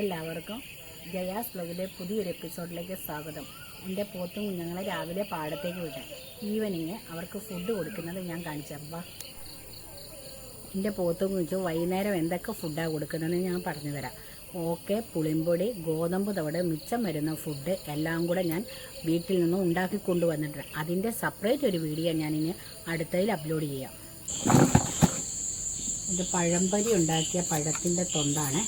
എല്ലാവർക്കും ജയാസ് ബ്ലോഗിലെ പുതിയൊരു എപ്പിസോഡിലേക്ക് സ്വാഗതം. എന്റെ പോത്തും കുഞ്ഞുങ്ങളെ രാവിലെ പാടത്തേക്ക് വിട്ടു ഈവനിങ് അവർക്ക് ഫുഡ് കൊടുക്കുന്നത് ഞാൻ കാണിച്ചപ്പാ എന്റെ പോത്തും കുഞ്ഞു വൈകുന്നേരം എന്തൊക്കെ ഫുഡാണ് കൊടുക്കുന്നതെന്ന് ഞാൻ പറഞ്ഞു തരാം. ഓക്കെ പുളിമ്പൊടി ഗോതമ്പ് തവിട് മിച്ചം വരുന്ന ഫുഡ് എല്ലാം കൂടെ ഞാൻ വീട്ടിൽ നിന്നും ഉണ്ടാക്കി കൊണ്ടുവന്നിട്ടുണ്ട്. അതിന്റെ സെപ്പറേറ്റ് ഒരു വീഡിയോ ഞാനിനി അടുത്തതിൽ അപ്ലോഡ് ചെയ്യാം. ഇത് പഴംപരി ഉണ്ടാക്കിയ പഴത്തിന്റെ തൊണ്ടാണ്.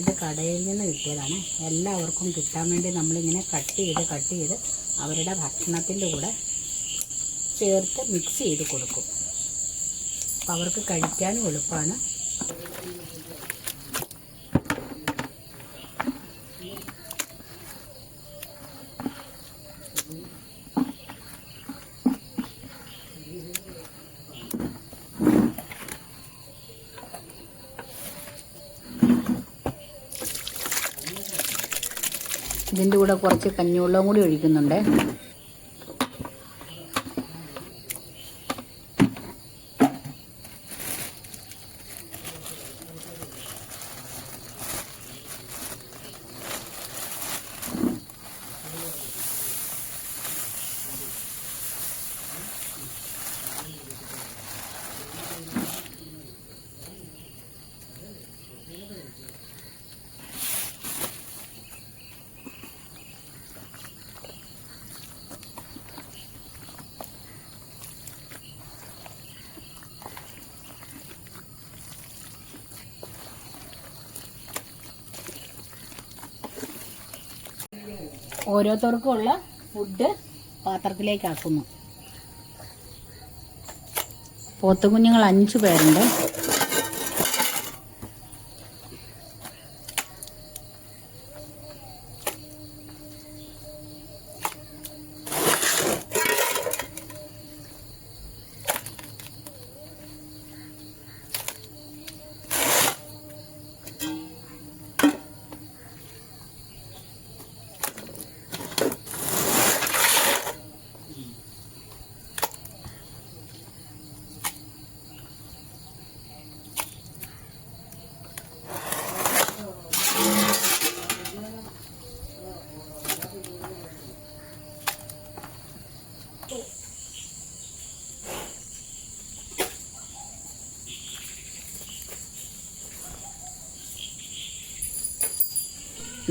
ഇത് കടയിൽ നിന്ന് കിട്ടിയതാണ്. എല്ലാവർക്കും കിട്ടാൻ വേണ്ടി നമ്മളിങ്ങനെ കട്ട് ചെയ്ത് കട്ട് ചെയ്ത് അവരുടെ ഭക്ഷണത്തിന്റെ കൂടെ ചേർത്ത് മിക്സ് ചെയ്ത് കൊടുക്കും. അപ്പോൾ അവർക്ക് കഴിക്കാനും എളുപ്പമാണ്. ഇതിന്റെ കൂടെ കുറച്ച് കഞ്ഞിവെള്ളവും കൂടി ഒഴിക്കുന്നുണ്ട്. ഓരോരുത്തർക്കും ഉള്ള ഫുഡ് പാത്രത്തിലേക്കാക്കുന്നു. പോത്തുകുഞ്ഞുങ്ങൾ അഞ്ച് പേരുണ്ട്.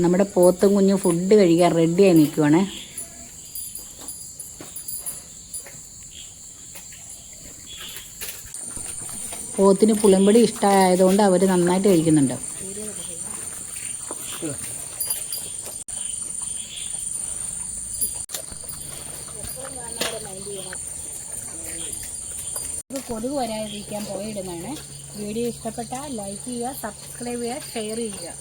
നമ്മുടെ പോത്തും കുഞ്ഞും ഫുഡ് കഴിക്കാൻ റെഡിയായി നിൽക്കുവാണേ. പോത്തിന് പുളിമ്പടി ഇഷ്ടമായതുകൊണ്ട് അവർ നന്നായിട്ട് കഴിക്കുന്നുണ്ട്. കൊതുക് വരാതിരിക്കാൻ പോയിടുന്നതാണ് വീഡിയോ ഇഷ്ടപ്പെട്ടാൽ ലൈക്ക് ചെയ്യുക സബ്സ്ക്രൈബ് ചെയ്യുക ഷെയർ ചെയ്യുക.